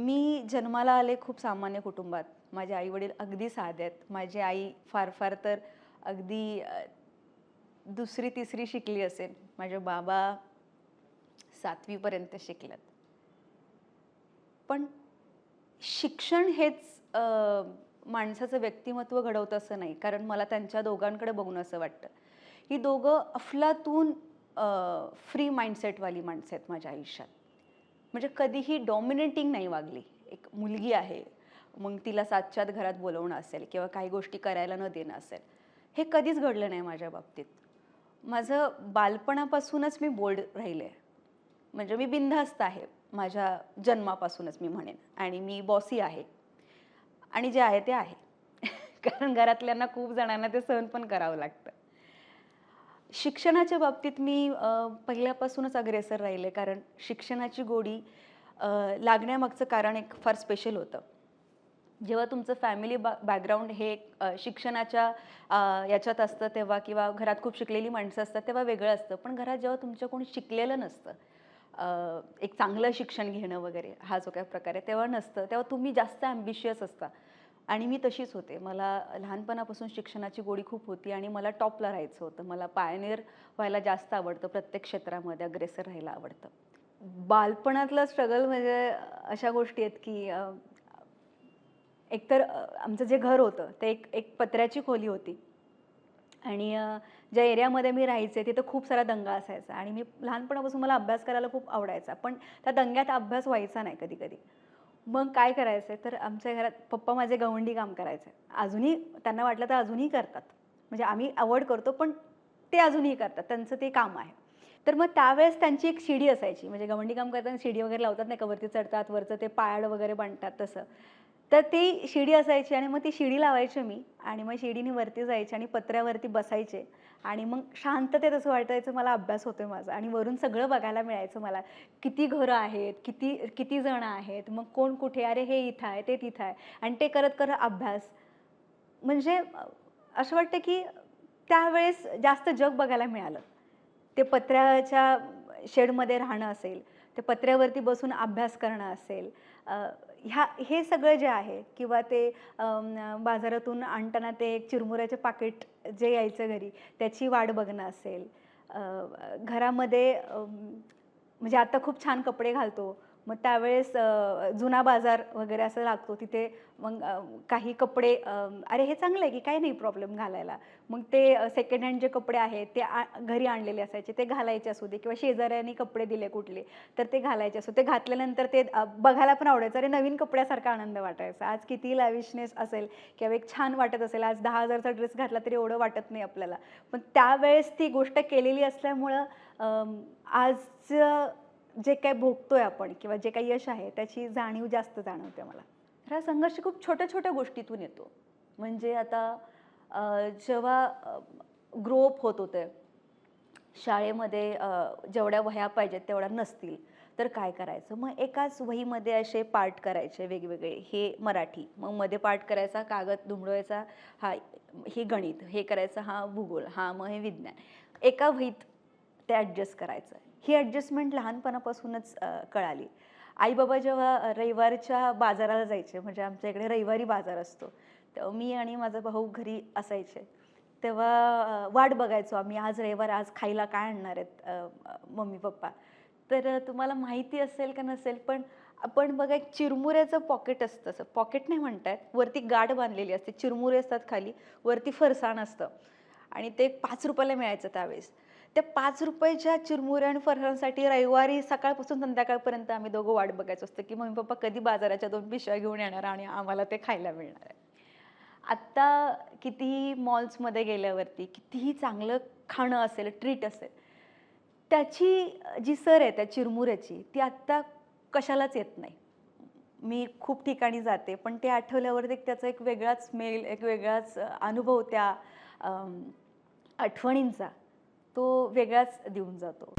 मी जन्माला आले खूप सामान्य कुटुंबात. माझे आई वडील अगदी साधे आहेत. माझी आई फार फार तर अगदी दुसरी तिसरी शिकली असेल. माझे बाबा सातवीपर्यंत शिकलेत. पण शिक्षण हेच माणसाचं व्यक्तिमत्व घडवतं असं नाही. कारण मला त्यांच्या दोघांकडे बघून असं वाटतं. ही दोघं अफलातून फ्री माइंडसेटवाली माणसं आहेत माझ्या आयुष्यात. म्हणजे कधीही डॉमिनेटिंग नाही वागली. एक मुलगी आहे मग तिला सातच्यात घरात बोलवणं असेल किंवा काही गोष्टी करायला न देणं असेल हे कधीच घडलं नाही माझ्या बाबतीत. माझं बालपणापासूनच मी बोल्ड राहिले. म्हणजे मी बिनधास्त आहे माझ्या जन्मापासूनच मी म्हणेन. आणि मी बॉसी आहे. आणि जे आहे ते आहे. कारण घरातल्यांना खूप जणांना ते सहन पण करावं लागतं. शिक्षणाच्या बाबतीत मी पहिल्यापासूनच अग्रेसर राहिले. कारण शिक्षणाची गोडी लागण्यामागचं कारण एक फार स्पेशल होतं. जेव्हा तुमचं फॅमिली बा बॅकग्राऊंड हे शिक्षणाच्या याच्यात असतं तेव्हा किंवा घरात खूप शिकलेली माणसं असतात तेव्हा वेगळं असतं. पण घरात जेव्हा तुमच्या कोणी शिकलेलं नसतं एक चांगलं शिक्षण घेणं वगैरे हा जो काय प्रकार आहे तेव्हा नसतं. तेव्हा तुम्ही जास्त ॲम्बिशियस असता. आणि मी तशीच होते. मला लहानपणापासून शिक्षणाची गोडी खूप होती आणि मला टॉपला राहायचं होतं. मला पायनियर व्हायला जास्त आवडतं प्रत्येक क्षेत्रामध्ये अग्रेसर राहायला आवडतं. बालपणातलं स्ट्रगल म्हणजे अशा गोष्टी आहेत की एकतर आमचं जे घर होतं ते एक एक पत्र्याची खोली होती. आणि ज्या एरियामध्ये मी राहायचे तिथं खूप सारा दंगा असायचा आणि मी लहानपणापासून मला अभ्यास करायला खूप आवडायचा. पण त्या दंग्यात अभ्यास व्हायचा नाही कधी कधी मग काय करायचं तर आमच्या घरात पप्पा माझे गवंडी काम करायचे. अजूनही त्यांना वाटलं तर अजूनही करतात. म्हणजे आम्ही अवॉइड करतो पण ते अजूनही करतात. त्यांचं ते काम आहे. तर मग त्यावेळेस त्यांची एक शिडी असायची. म्हणजे गवंडी काम करताना शिडी वगैरे लावतात नाही का? वरती चढतात वरचं ते पायाड वगैरे बांधतात तसं. तर ती शिडी असायची आणि मग ती शिडी लावायची मी. आणि मग शिडीने वरती जायची आणि पत्र्यावरती बसायचे. आणि मग शांततेत असं वाटायचं मला अभ्यास होतोय माझा. आणि वरून सगळं बघायला मिळायचं मला. किती घरं आहेत किती किती जण आहेत मग कोण कुठे अरे हे इथं आहे ते तिथं आहे. आणि ते करत करत अभ्यास. म्हणजे असं वाटतं की त्यावेळेस जास्त जग बघायला मिळालं. ते पत्र्याच्या शेडमध्ये राहणं असेल ते पत्र्यावरती बसून अभ्यास करणं असेल ह्या हे सगळं जे आहे किंवा ते बाजारातून आणताना ते एक चिरमुऱ्याचे पाकिट जे यायचं घरी त्याची वाट बघणं असेल. घरामध्ये म्हणजे आता खूप छान कपडे घालतो. मग त्यावेळेस जुना बाजार वगैरे असं लागतो. तिथे मग काही कपडे अरे हे चांगलं आहे की काही नाही प्रॉब्लेम घालायला. मग ते सेकंड हँड जे कपडे आहेत ते आ घरी आणलेले असायचे. ते घालायचे असू दे किंवा शेजाऱ्यांनी कपडे दिले कुठले तर ते घालायचे असू ते घातल्यानंतर ते बघायला पण आवडायचं. अरे नवीन कपड्यासारखा आनंद वाटायचा. आज किती लॅविशनेस असेल किंवा एक छान वाटत असेल. आज दहा हजारचा ड्रेस घातला तरी एवढं वाटत नाही आपल्याला. पण त्यावेळेस ती गोष्ट केलेली असल्यामुळं आज जे काय भोगतोय आपण किंवा जे काही यश आहे त्याची जाणीव जास्त जाणवते मला. तर हा संघर्ष खूप छोट्या छोट्या गोष्टीतून येतो. म्हणजे आता जेव्हा ग्रोअप होत होते शाळेमध्ये जेवढ्या वह्या पाहिजेत तेवढ्या नसतील तर काय करायचं? मग एकाच वहीमध्ये असे पाठ करायचे वेगवेगळे. हे मराठी. मग मध्ये पाठ करायचा कागद दुमडवायचा हा हे गणित. हे करायचं हा भूगोल. हा मग हे विज्ञान. एका वहीत ते ॲडजस्ट करायचं. ही ॲडजस्टमेंट लहानपणापासूनच कळाली. आई बाबा जेव्हा रविवारच्या बाजाराला जायचे म्हणजे आमच्या इकडे रविवारी बाजार असतो तेव्हा मी आणि माझा भाऊ घरी असायचे. तेव्हा वाट बघायचो आम्ही आज रविवार आज खायला काय आणणार आहेत मम्मी पप्पा. तर तुम्हाला माहिती असेल का नसेल पण आपण बघा एक चिरमुऱ्याचं पॉकेट असतं असं. पॉकेट नाही म्हणतात वरती गाठ बांधलेली असते. चिरमुरे असतात खाली वरती फरसाण असतं. आणि ते पाच रुपयाला मिळायचं त्यावेळेस. त्या पाच रुपयाच्या चिरमुऱ्या आणि फरसाणसाठी रविवारी सकाळपासून संध्याकाळपर्यंत आम्ही दोघं वाट बघायचो. असतं की मम्मी पप्पा कधी बाजाराच्या दोन पिशव्या घेऊन येणार आणि आम्हाला ते खायला मिळणार आहे. आत्ता कितीही मॉल्समध्ये गेल्यावरती कितीही चांगलं खाणं असेल ट्रीट असेल त्याची जी सर आहे त्या चिरमुऱ्याची ती आत्ता कशालाच येत नाही. मी खूप ठिकाणी जाते पण ते आठवल्यावरती एक त्याचा एक वेगळाच स्मेल एक वेगळाच अनुभव त्या आठवणींचा. तो वेगळाच देऊन जातो.